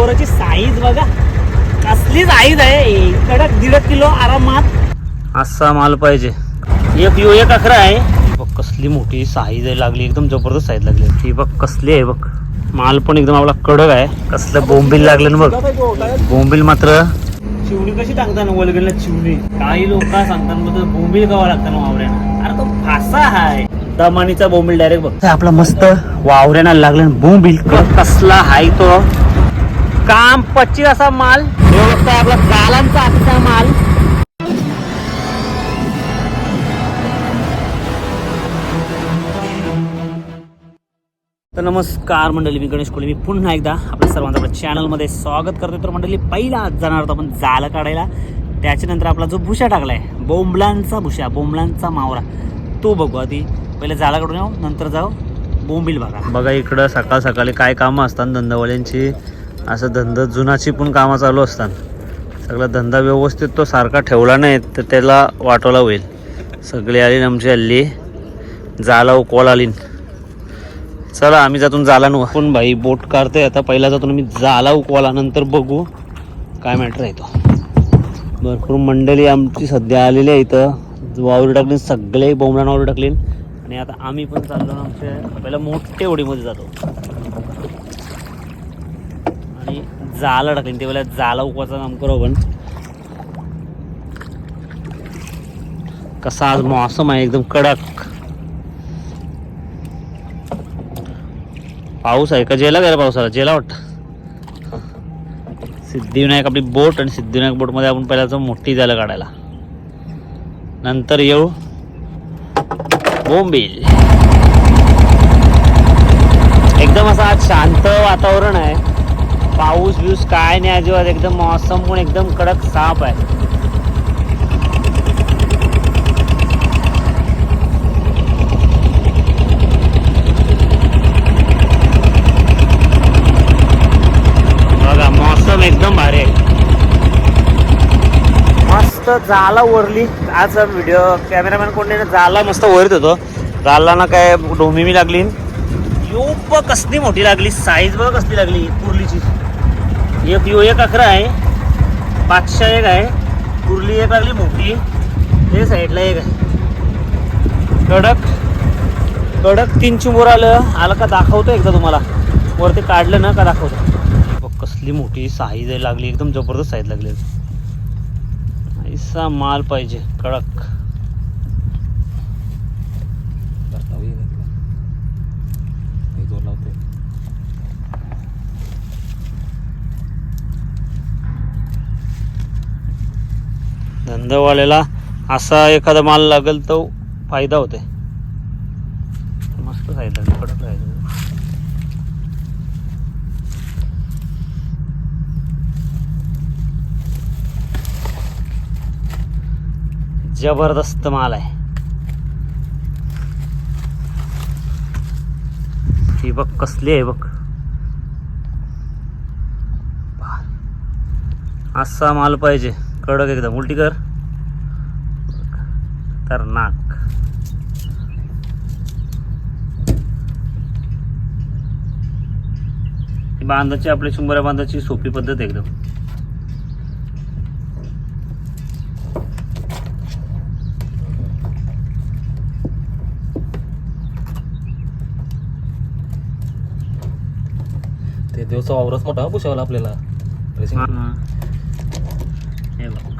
बोराची size बघा. कसली size आहे. कडक दीड किलो आरामात. असा माल पाहिजे. एक यो एक अकरा आहे. बघ कसली मोठी साईज आहे लागली. एकदम जबरदस्त साईज लागली ती बघ कसली आहे बघ. माल पण एकदम आपला कडक आहे. कसलं बोंबील लागलं ना बघ. बोंबील मात्र चिवणी कशी टाकतात ना वलगडला चिवणी काही लोक सांगतात मग बोंबील गावा लागतात वावऱ्यानं अरे तो फासा हाय. दमानीचा बोंबील डायरेक्ट बघ. आपला मस्त वावऱ्यानं लागलं बोंबील. क- कसला हाय तो. काम पच्चीस असा माल. हे बघताय आपला कालांचा आजचा माल. तर नमस्कार मंडळी मी गणेश कोळी. मी पुन्हा एकदा आपल्या सर्वांचं आपल्या चॅनलमध्ये स्वागत करतो तर मंडळी पहिला आज जाणार होतो आपण जाळं काढायला. त्याच्यानंतर आपला जो भुशा टाकलाय बोंबलांचा भुशा बोंबलांचा मावरा तो बघू आधी. पहिले जाला काढून येऊ नंतर जाऊ. बोंबील बघा. बघा इकडं सकाळ सकाळी काय कामं असतात धंदावाल्यांची असं धंदा जुनाची पण कामं चालू असतात. सगळा धंदा व्यवस्थित तो सारखा ठेवला नाही तर त्याला वाटवला होईल. सगळे आली आमची हल्ली. जाला उकवाल आली चला आम्ही जातून जाला नु पण भाई बोट काढते आता. पहिला जातून मी जाला उकवाला नंतर बघू काय मॅटर आहे तो. भरपूर मंडळी आमची सध्या आलेली आहे इथं. वावरी टाकली सगळे बोंबडा वावरी टाकली आणि आता आम्ही पण चाललो ना आमच्या पहिला मोठे ओढीमध्ये जातो. जाला टाकली ते बोला जाला उकवाचा काम करू आपण कसा आज मौसम आहे एकदम कडक. पाऊस आहे का? जेला गेला पावसाला? जेला वाटत? सिद्धिविनायक आपली बोट आणि सिद्धिविनायक बोटमध्ये आपण पहिला जाऊ मोठी जायला काढायला. नंतर येऊ बोंबील. एकदम असं आज शांत वातावरण आहे. पाऊस बिऊस काय नाही अजिबात. एकदम मौसम पण एकदम कडक साफ आहे. बघा मौसम एकदम भारी आहे. मस्त जाला वरली. आज व्हिडिओ कॅमेरामॅन कोणी जाला मस्त वरत होतो. जाला ना काय डोमी मी लागली. यो प कसली मोठी लागली. साईज बघ कसली लागली. कुर्लीची एक यो एक अकरा आहे पाचशे एक आहे कुर्ली एक लागली मोठी हे साईडला एक आहे कडक कडक तीन चिंबोर आलं आलं का दाखवतो एकदा तुम्हाला. वरती काढलं ना का दाखवतो. बघ कसली मोठी साईज आहे लागली एकदम जबरदस्त साईज लागली. ऐसा माल पाहिजे कडक. धंदावाल्याला असा एखादा माल लागेल तो फायदा होते मस्त राहिलं कडक राहिलं जबरदस्त माल आहे. ही बघ कसली आहे बघ. असा माल पाहिजे. कडक एकदम. उलटी कर. तर नाक ही बांधाची आपल्या शंभरा बांधाची सोपी पद्धत एकदम. ते दिवसा वावरच मोठा पुशावला आपल्याला Dressing. हा. हे बघ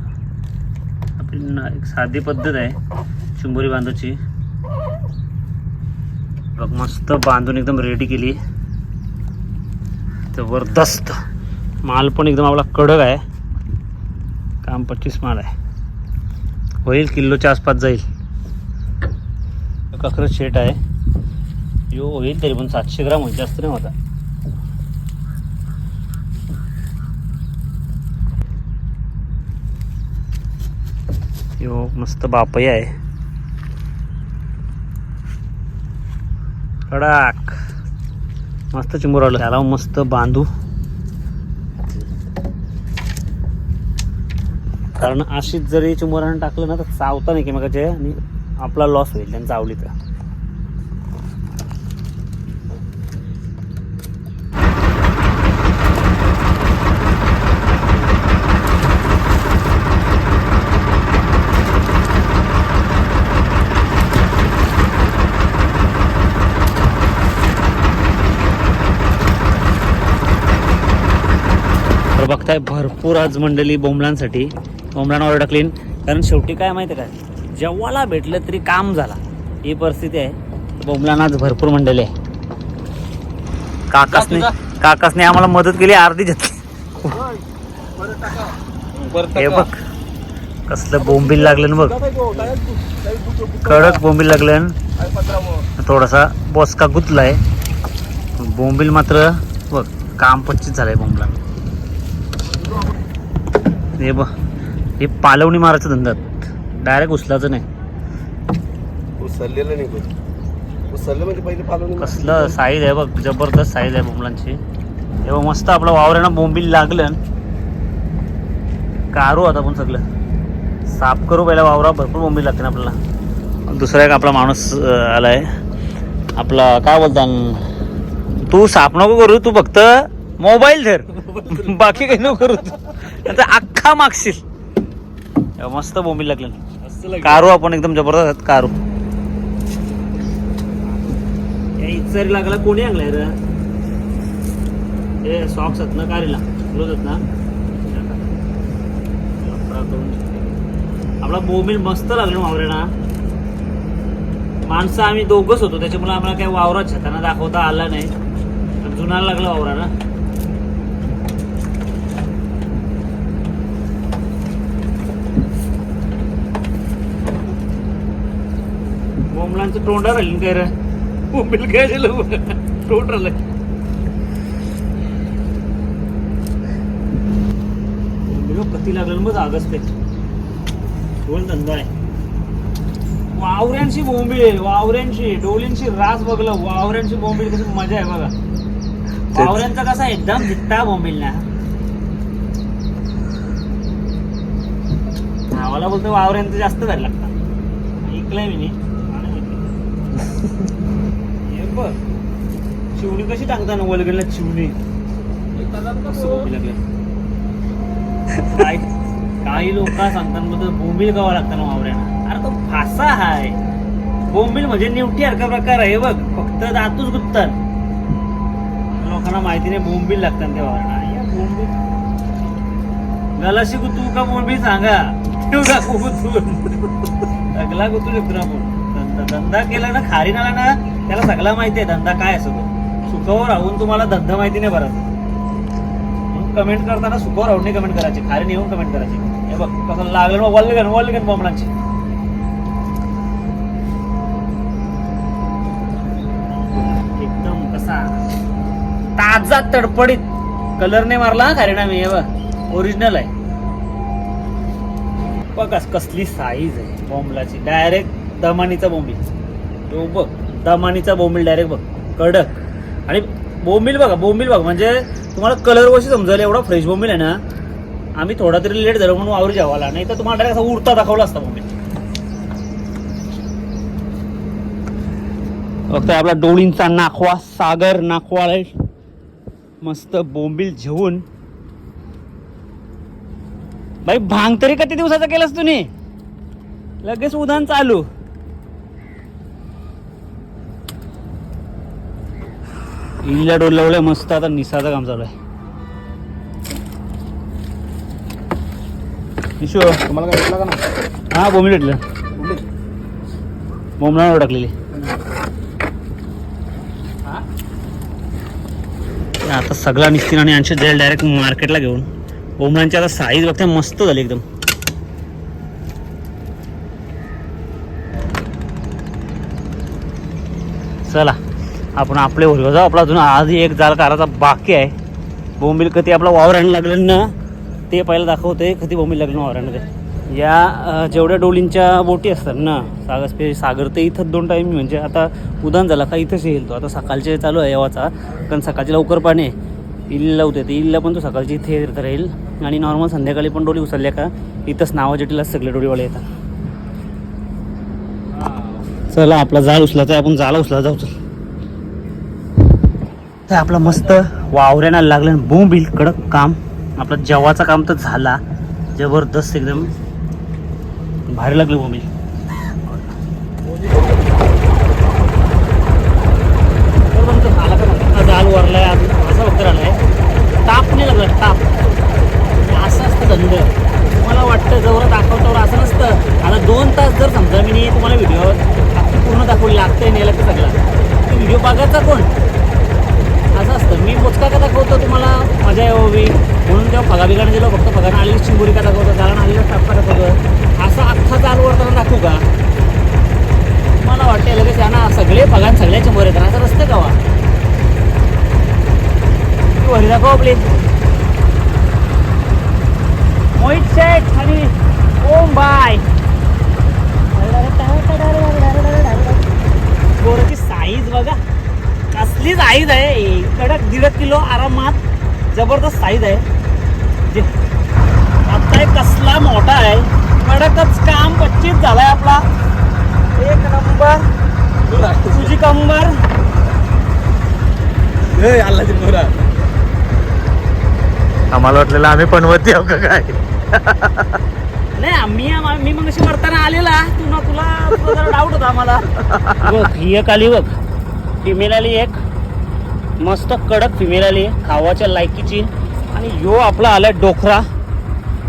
आपली ना- एक साधी पद्धत आहे शंभरी बांधूची. बघ मस्त बांधून एकदम रेडी केली. जबरदस्त. माल पण एकदम आपला कडक आहे. काम पच्चीस माल आहे. होईल किल्लोच्या आसपास जाईल. कखरत शेट आहे. यो होईल तरी पण सातशे ग्राम होईल जास्त नाही होता यो मस्त बापई आहे. कडाक मस्त चिंबूर आलं. त्याला मस्त बांधू. कारण अशीच जरी चिंबोरानं टाकलं ना तर चावता नाही की मग आणि आपला लॉस होईल त्यांचा आवली तर. बघताय भरपूर आज मंडळी बोंबलांसाठी. बोंबलांवर टाकलीन कारण शेवटी काय माहिती काय जेव्हाला भेटलं तरी काम झाला. ही परिस्थिती आहे. बोंबलांना आज भरपूर मंडळी आहे. काकासने काकासने आम्हाला मदत केली अर्धी घेतली. हे बघ. कसलं बोंबील लागलं बघ. कडक बोंबील लागलं थोडासा बोसका गुतलाय. बोंबील मात्र बघ काम पच्चीस झालंय बोंबला हे बघ. हे पालवणी मारायचं धंद्यात. डायरेक्ट उचलायचं नाही. उसरलेलं नाही म्हणजे पहिले पालवणी कसलं साईज आहे बघ. जबरदस्त साईज आहे बोंबलांची. हे बघ मस्त आपलं वावरानं बोंबील लागलं. कारू आता आपण सगळं. साफ करू पहिला वावरा भरपूर बोंबील लागते ना आपल्याला दुसरा एक आपला माणूस आलाय. आपला काय बोलता तू साफ नको करू तू फक्त मोबाईल धर. बाकी काही नको करू. तू नाहीतर अख्खा मागशील. मस्त बोंबील लागलं कारू आपण एकदम जबरदस्त कारू. या इचरी लागला कोणी आणलाय रे? सॉक्स आहेत ना कारीला. क्लोज आहेत ना? आपला बोमिल मस्त लागलं वावरेना. माणसं आम्ही दोघच होतो त्याच्यामुळे आम्हाला काही वावरात छताना दाखवता आला नाही. पण जुना लागला वावरा ना बोंबील काय झालं? तोंड राहिलं बोंबील कती लागलं मग जागच ते. दोन धंदा आहे. वावऱ्यांची बोंबील वावऱ्यांची. डोलींची रास बघलं वावऱ्यांची बोंबील कशी मजा आहे बघा. वावऱ्यांचा कसा एकदम धिट्टा बोंबील ना. नावाला बोलतो वावऱ्यांचं जास्त जायला लागतं. ऐकलंय मी. हे बघ. चिवणी कशी टाकता ना वलगडला चिवणी काय काही लोक सांगतात मग बोंबील गावा लागता ना वावऱ्यानं. अरे तो फासा हाय. बोंबील म्हणजे निवटी हरका प्रकार आहे बघ. फक्त दातूच गुत्तात लोकांना माहिती नाही बोंबील लागतात ते वावऱ्यांना. या बोंबील. गलाशी गुतू का बोंबील सांगा. ठेवू का गुतू सगळा गुतू शकतो ना आपण. धंदा धंदा केला ना खारी नाला ना त्याला सगळा माहिती आहे धंदा काय असतो सुखावर राहून तुम्हाला धंदा माहिती नाही बरं कमेंट करताना सुखावर राहून नाही कमेंट करायची खारी येऊन कमेंट करायची. हे बघ कसं लागलं मग वल्लगन वल्लगन बॉम्बलांची एकदम कसा ताजा तडपडीत. कलर नाही मारला खारेना मी हे बघ ओरिजिनल आहे. बघ कसली साईज आहे बॉम्बलाची डायरेक्ट दमानीचा बोंबील तो बघ दमानीचा बोंबील डायरेक्ट बघ. कडक. आणि बोंबील बघा बोंबील बघ. म्हणजे तुम्हाला कलर वशी समजेल एवढा फ्रेश बोंबील आहे ना आम्ही थोडा तरी लेट झालो म्हणून आवरी जेवायला. नाही तर तुम्हाला डायरेक्ट असा उडता दाखवला असता बोंबील बघतोय आपला डोळींचा नाखवा सागर नाखवा आहे. मस्त बोंबील झेवून बाई भांग तरी किती दिवसाचा केलास तुम्ही? लगेच उदान चालू. इल्ल्या डोलवल्या मस्त आता निसाचं काम चालू आहे. निशो तुम्हाला काय भेटला का ना हा बोंबील भेटलं? बोंबलावर टाकलेली आता सगळा निघतील आणि आणखी जाईल डायरेक्ट मार्केटला घेऊन बोंबलांची आता साईज बघते मस्त झाली एकदम. चला. आपण आपले होईल जाऊ आपला अजून आधी एक जाल काराचा बाकी आहे. बोंबील कधी आपला वावरायला लागलं ना ते पहिलं दाखवते कधी बोंबील लागलं वावरायला ते या जेवढ्या डोलींच्या बोटी असतात ना सागर पे सागर ते इथं दोन टाईम म्हणजे आता उदान झाला का इथंच येईल तो. आता सकाळचे चालू आहे यावाचा कारण सकाळची लवकर पाणी आहे. इल्ला होते ते इल्ला पण तो सकाळची इथे येत राहील. आणि नॉर्मल संध्याकाळी पण डोली उचलल्या का इथंच नावा जटीला सगळे डोळीवाले येतात. चला आपला जाळ उचलायचा आहे आपण जाला उचला जाऊ तर आपलं मस्त वावऱ्याला लागलं बोंब बिल कडक काम. आपलं जेवाचं काम तर झाला. जबरदस्त एकदम भारी लागलं बोंब बिल. जाल असं ताप नाही लागला ताप असं तुम्हाला वाटतं असं नसतं दोन तास जर समजा मी तुम्हाला व्हिडिओ पूर्ण दाखवली लागतंय नेलं तर सगळा. व्हिडिओ बघायचा कोण? असं असतं. मी मोजका का दाखवतो तुम्हाला मजा यावी. म्हणून जेव्हा फगा बिगाने गेलो फक्त फगानं आलेली चिंबोरी का दाखवतो कारण आलेलं टापका दाखवतो असं अख्खा जाल वरताना दाखवू का मला वाटतं लगेच यांना सगळे फगान सगळ्या चिंबोरी येतात असं रस्ते का वा ती वरी दाखव आपली मोहित शेठ आणि ओम बाय बोराची साईज बघा कसली साईज आहे कडक दीड किलो आरामात साईज आहे. जे आता एक कसला मोठा आहे. कडकच काम पच्चीस झालाय आपला. एक नंबर. तुझी कंबर. आम्हाला वाटलेलं आम्ही पनवती आहो का काय? नाही आम्ही मी मग अशी वरताना आलेला. तू ना तुला तुला जरा डाऊट होता आम्हाला. बघ ही एक आली बघ. फिमेल आली एक. मस्त कडक फिमेल आली. खावाच्या लायकीची. आणि यो आपला आलाय डोखरा.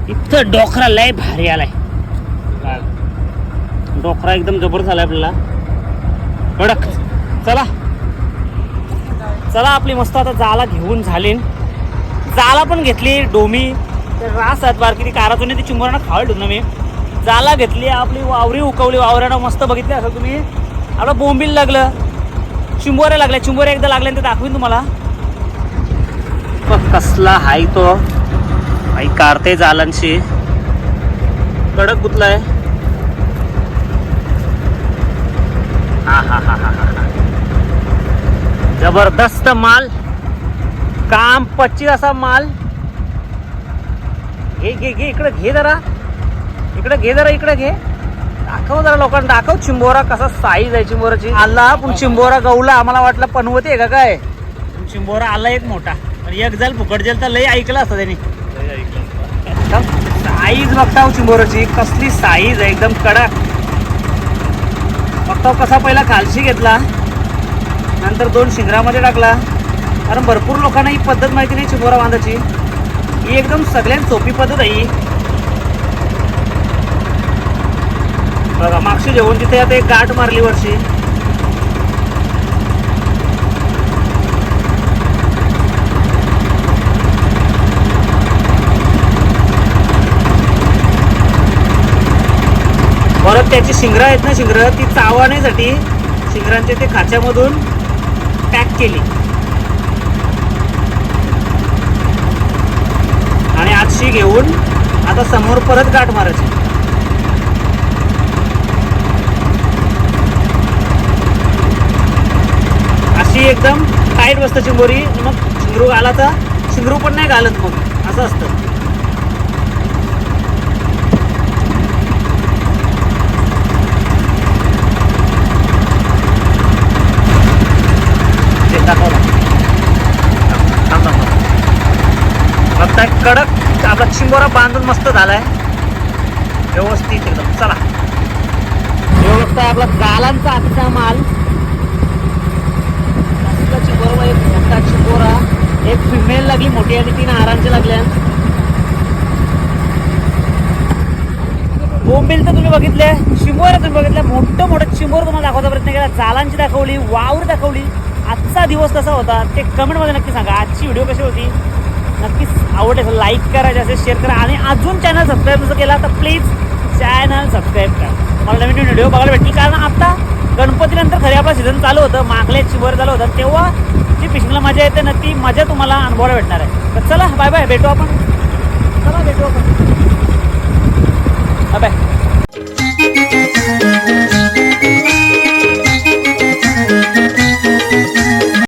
इथं डोखरा लय भारी आलाय. डोखरा एकदम जबर झालाय आपल्याला. कडक. चला. चला आपली मस्त आता जाला घेऊन झाली जाला पण घेतली डोमी. रास आहेत बारकी ती कारातून ती चिंबरानं खावळ ना मी. जाला घेतली आपली वावरी उकवली वावरानं मस्त बघितली असं तुम्ही. आपलं बोंबील लागलं. चिंबोऱ्या लागल्या चिंबोऱ्या एकदा लागल्या ते दाखवीन तुम्हाला. कसला हाय तो? आई कारते जालांशी कडक गुतलाय. हा हा हा हा हा हा. जबरदस्त माल. काम पच्चीस असा माल. घे घे घे इकडे घे जरा. इकडे घे जरा इकडे घे. दाखव जरा लोकांना दाखव चिंबोरा कसा साईज आहे चिंबोराची. आला पण चिंबोरा गवला. आम्हाला वाटलं पनवती आहे का काय? चिंबोरा आला एक मोठा. एक जाल फुकट जेल तर लई ऐकलं असतं त्यांनी. साईज बघता हो चिंबोराची कसली साईज आहे एकदम कडक. बघता कसा पहिला खालशी घेतला नंतर दोन शिंगरामध्ये टाकला. कारण भरपूर लोकांना ही पद्धत माहिती नाही चिंबोरा बांधायची ही एकदम सगळ्यांत सोपी पद्धत आहे ही. बघा मागशी जेवण तिथे आता एक गाठ मारली वर्षी तर त्याची शिंगरं आहेत ना शिंगरं ती चावण्यासाठी शिंगरांच्या ते खाच्यामधून पॅक केली. आणि आजशी घेऊन आता समोर परत गाठ मारायची. अशी एकदम टाईट बसतं चिंबोरी. मग शिंगरू घाला तर शिंगरू पण नाही घालत मग असं असतं ते दाखव ना. थांब, थांब, थांब. बघताय कडक आपला चिंबोरा बांधून मस्त झालाय. व्यवस्थित एकदम चला. व्यवस्थित आपला गालांचा आजचा माल. चिंबोरा एक मोठा चिंबोरा एक फिमेल लागली मोठी आणि तीन हारांच्या लागल्या. बोंबील तर तुम्ही बघितले चिंबोऱ्या तुम्ही बघितल्या मोठं मोठं चिंबोर तुम्हाला दाखवायचा प्रयत्न केला. जालांची दाखवली वावर दाखवली. आजचा दिवस कसा होता ते कमेंटमध्ये नक्की सांगा. आजची व्हिडिओ कशी होती? नक्कीच आवडेल लाईक करा जास्त शेअर करा. आणि अजून चॅनल सबस्क्राईब जर केला तर प्लीज चॅनल सबस्क्राईब करा. तुम्हाला नवीन व्हिडिओ बघायला भेटतील. कारण आता गणपतीनंतर खरे आपला सीझन चालू होतं. मागल्या शिवर झालं होतं. तेव्हा जी फिशिंगला मजा येते ना ती मजा तुम्हाला अनुभवायला भेटणार आहे. तर चला बाय बाय भेटू आपण. चला भेटू आपण. Bye bye